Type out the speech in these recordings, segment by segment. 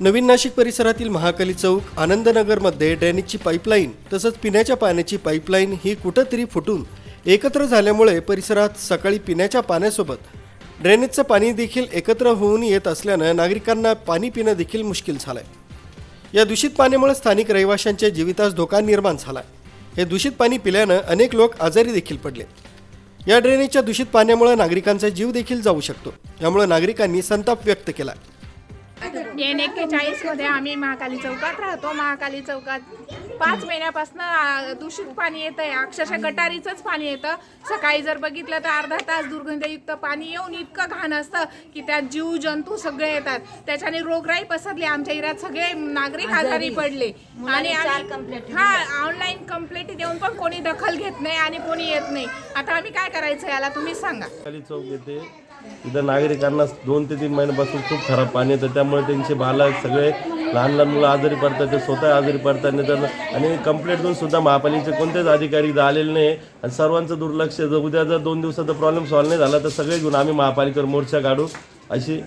नवीन नाशिक परिसरातील महाकाली चौक आनंदनगरमध्ये ड्रेनेजची पाईपलाईन तसंच पिण्याच्या पाण्याची पाईपलाईन ही कुठंतरी फुटून एकत्र झाल्यामुळे परिसरात सकाळी पिण्याच्या पाण्यासोबत ड्रेनेजचं पाणी देखील एकत्र होऊन येत असल्यानं नागरिकांना पाणी पिणं देखील मुश्किल झालंय. या दूषित पाण्यामुळे स्थानिक रहिवाशांच्या जीवितास धोका निर्माण झालाय. हे दूषित पाणी पिल्यानं अनेक लोक आजारी देखील पडले या ड्रेनेजच्या दूषित पाण्यामुळे नागरिकांचा जीव देखील जाऊ शकतो. यामुळे नागरिकांनी संताप व्यक्त केला एन एक्केचाळीसमध्ये आम्ही महाकाली चौकात राहतो. महाकाली चौकात पाच महिन्यापासून दूषित पाणी येत आहे अक्षरशः गटारीचंच पाणी येतं. सकाळी जर बघितलं तर अर्धा तास दुर्गंधयुक्त पाणी येऊन इतकं घाण असतं की त्यात जीव जंतू सगळे येतात. त्याच्याने रोगराई पसरली. आमच्या इरात सगळे नागरिक आजारी. पडले. आणि हा ऑनलाईन कंप्लेंट देऊन पण कोणी दखल घेत नाही आणि कोणी येत नाही. आता आम्ही काय करायचं याला तुम्हीच सांगा. चौक येते तिथं नागरिकांना दोन ते तीन महिन्यापासून खूप खराब पाणी येतं. त्यामुळे त्यांचे बालक सगळे लहान लहान मुलं आजारी पडतात ते स्वतः आजारी पडतात. नाही तर आणि कंप्लेंट देऊन सुद्धा महापालिकेचे कोणतेच अधिकारी इथं आलेले नाही. आणि सर्वांचं दुर्लक्ष जर उद्या जर दोन दिवसाचा प्रॉब्लेम सॉल्व्ह नाही झाला तर सगळे घेऊन आम्ही महापालिकेवर मोर्चा काढू. अशी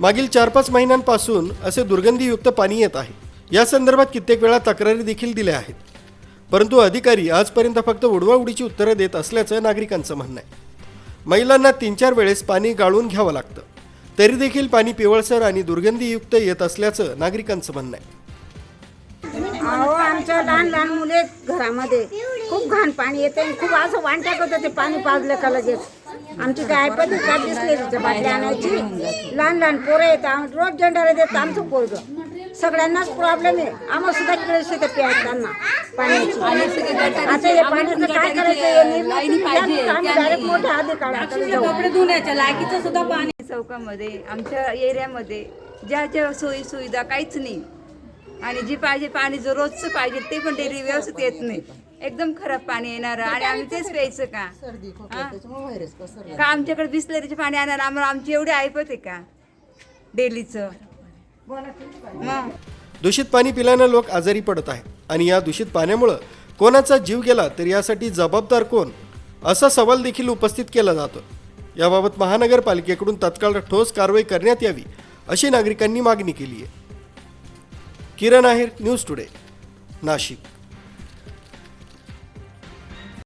मागील चार पाच महिन्यांपासून असे दुर्गंधीयुक्त पाणी येत आहे. या संदर्भात कित्येक वेळा तक्रारी देखील दिल्या आहेत. परंतु अधिकारी आजपर्यंत फक्त उडवाउडीची उत्तरं देत असल्याचं नागरिकांचं म्हणणं आहे. महिलांना तीन चार वेळेस पाणी गाळून घ्यावं लागतं. तरी देखील पाणी पिवळसर आणि दुर्गंधीयुक्त येत असल्याचं नागरिकांचं म्हणणं आहे. अहो आमच्या लहान लहान मुले घरामध्ये खूप घाण पाणी येते खूप असं वांट्या करतं ते पाणी पाजलं का लगेच. आमची काय पण काय दिसले तिच्या बाटली आणायची. लहान लहान पोरं येतात आम- रोज जंडारे देत आमचं पोरग. सगळ्यांनाच प्रॉब्लेम आहे. आम्हाला सुद्धा कळस येतं प्यायताना पाण्याची. आता हे पाण्याचं काय करायचं? डायरेक्ट मोठ्या धुण्याच्या लायकीचं सुद्धा पाणी. चौकामध्ये आमच्या एरियामध्ये ज्या ज्या सोयी सुविधा काहीच नाही. आणि जी पाहिजे पाणी जो रोजचं पाहिजे ते पण डेली व्यवस्थित येत नाही. एकदम खराब पाणी येणार आणि आम्ही तेच प्यायचं का? हा? का आमच्याकडे बिस्लरीचे पाणी येणार आम्हाला आमची एवढी ऐपत आहे का? डेलीचं. मग दूषित पाणी पिल्यानं लोक आजारी पडत आहेत. आणि या दूषित पाण्यामुळं कोणाचा जीव गेला तर यासाठी जबाबदार कोण? असा सवाल देखील उपस्थित केला जातो. याबाबत महानगरपालिकेकडून तत्काळ ठोस कारवाई करण्यात यावी अशी नागरिकांनी मागणी केली आहे. Kiran Aher news today Nashik.